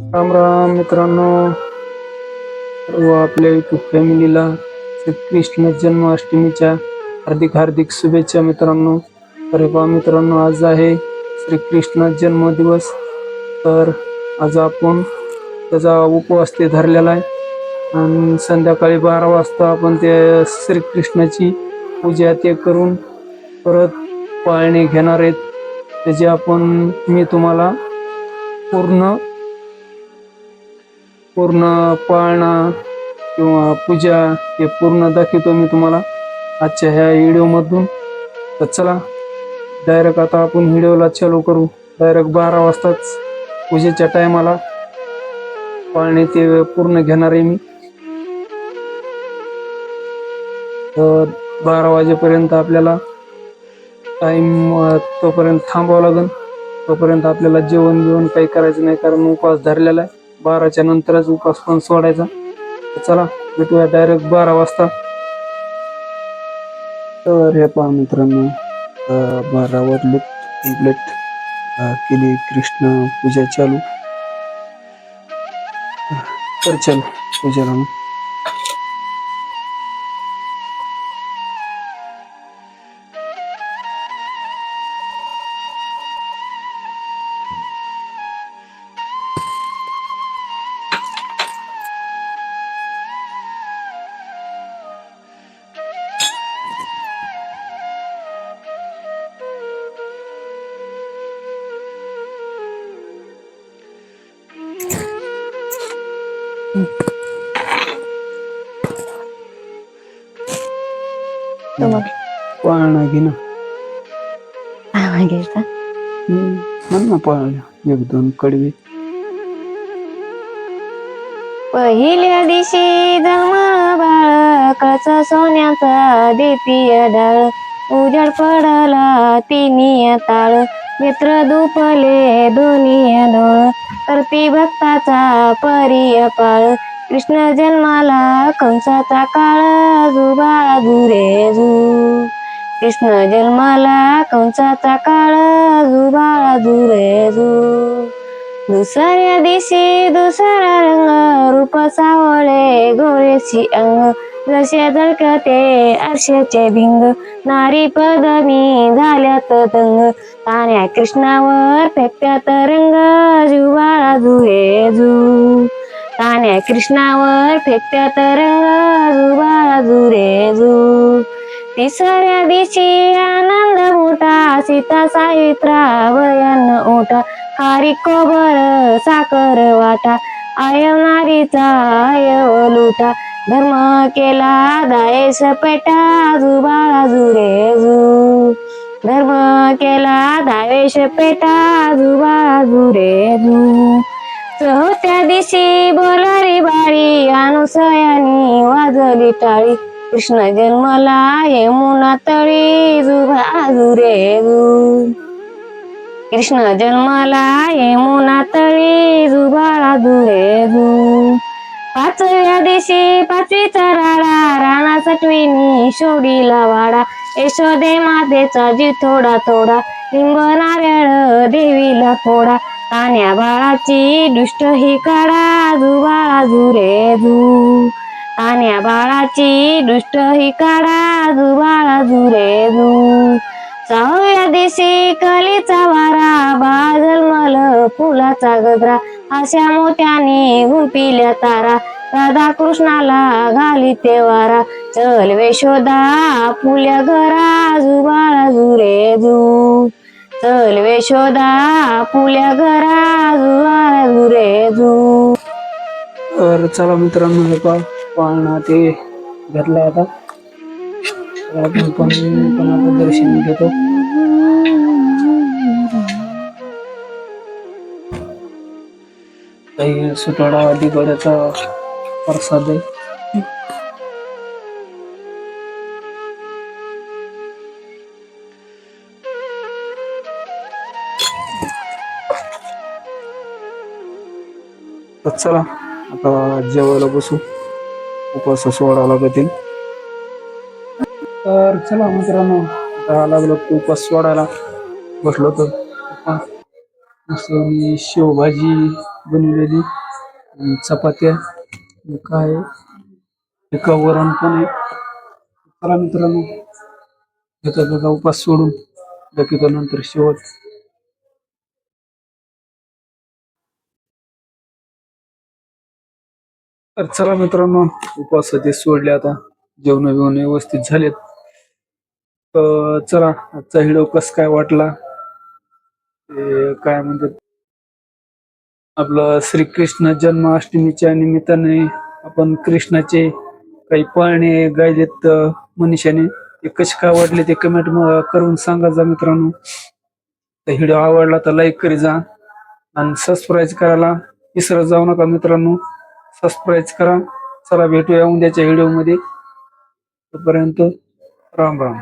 राम राम मित्रांनो. व आपल्या युट्यूब फॅमिलीला श्रीकृष्ण जन्माष्टमीच्या हार्दिक हार्दिक शुभेच्छा मित्रांनो. अरे बा मित्रांनो आज आहे श्रीकृष्ण जन्मदिवस. तर आज आपण त्याचा उपवास ते धरलेला आहे. आणि संध्याकाळी बारा वाजता आपण ते श्रीकृष्णाची पूजा ते करून परत पाळणे घेणार आहेत. त्याची आपण मी तुम्हाला पूर्ण पूर्ण पाळणा किंवा पूजा हे पूर्ण दाखवतो मी तुम्हाला. आजच्या ह्या व्हिडिओमधून तर चला डायरेक्ट आता आपण व्हिडिओला चालू करू. डायरेक्ट बारा वाजताच पूजेच्या टायमाला पाळणे ते पूर्ण घेणार आहे मी. तर बारा वाजेपर्यंत आपल्याला टाईम तोपर्यंत थांबावं लागेल. तोपर्यंत आपल्याला जेवण बिवण काही करायचं नाही कारण उपवास धरलेला आहे. बाराच्या नंतरच उपास पण सोडायचा. चला भेटूया डायरेक्ट बारा वाजता. तर हे पहा मित्रांनो बारावर बारा एक कंप्लीट केली कृष्ण पूजा चालू. तर चल पूजा पाळणा घे ना मागायचा हम्म, म्हण ना पाळणा एक दोन कडवे पहिल्या दिवशी जन्म बाळ कळचा सोन्याचा देतीय डाळ. उजड पडला तिनिय ताळ मित्र दुपले दोन्ही डोळ करती भक्ताचा परिय पाळ कृष्ण जन्माला कंसाचा काळ जुबा जुरे जू कृष्ण जन्माला कंसाचा काळ जुबा जुरे जू दुसऱ्या दिवशी दुसरा रंग रूप सावळे गोळेशी अंग. जसे झळकते आरशाचे भिंग नारी पदमी झाल्यात दंग. ताण्या कृष्णावर फेकत्यात रंग जुवाळा जुहे जू. ताण्या कृष्णावर फेकत्यात रंग जुवाळा जुरे जू. तिसऱ्या दिवशी आनंद मोठा सीता सावित्रा वयन ओटा खारी कोबर साकर वाटा आयनारीचा आय लुटा. धर्म केला दायस पेटा जुबाळा रे जू धर्म केला दावेश पेटा जुबाळा रे जू चौथ्या दिवशी बोलारी बारी अनुसयानी वाजली टाळी. कृष्ण जन्मला यमुना तळी जुबा जुरे जू कृष्ण जन्माला यमुना तळी जुबाळा रे जू पाचव्या दिवशी पाचवीचा राडा राणा सटवीनी शोडीला वाडा. यशोदे मातेचा जीव थोडा थोडा. लिंब नारळ देवीला फोडा. तान्या बाळाची दुष्ट ही काढा. जुबाळा जुरे जू तान्या बाळाची दुष्ट ही काढा. जुबाळा जुरे जू सहाव्या दिवशी कलीचा वारा बाळ जन्मल फुलाचा गजरा. अशा मोत्याने गुंपिल्या तारा. राधा कृष्णाला घाली ते वारा चल वेशोदा फुल्या घरा जुबाळा जुरे जू. चल वेशोदा फुल्या घरा जुबाळा जुरे जू. तर चला मित्रांनो हे पाळणा ते घेतला आता. आपण पण आता दर्शन घेतो. काही सुटाडा दिगड्याचा प्रसाद आहे. तर चला आता जेवायला बसू. उपवास सोडा लागतील. तर चला मित्रांनो आता लागलो उपवास सोडायला. बसलो तर. मसाली शेवभाजी बनवलेली आणि चपात्या एक आहे एका वरण पण आहे. चला मित्रांनो घेता त्याचा उपास सोडून दाखवतो नंतर शेवट. तर चला मित्रांनो उपास ते सोडले आता. जेवण बिवण व्यवस्थित झालेत. तर चला आजचा व्हिडिओ कस काय वाटला? ते काय म्हणतात आपलं श्रीकृष्ण जन्माष्टमीच्या निमित्ताने आपण कृष्णाचे काही पाळणे गायलेत मनीषाने. ते कसे काय वाटले ते कमेंट करून सांगा जा मित्रांनो. तर व्हिडिओ आवडला तर लाईक करी जा आणि सबस्क्राईब करायला विसरत जाऊ नका मित्रांनो. सबस्क्राईब करा. चला भेटूया उद्याच्या व्हिडिओमध्ये. तोपर्यंत राम राम.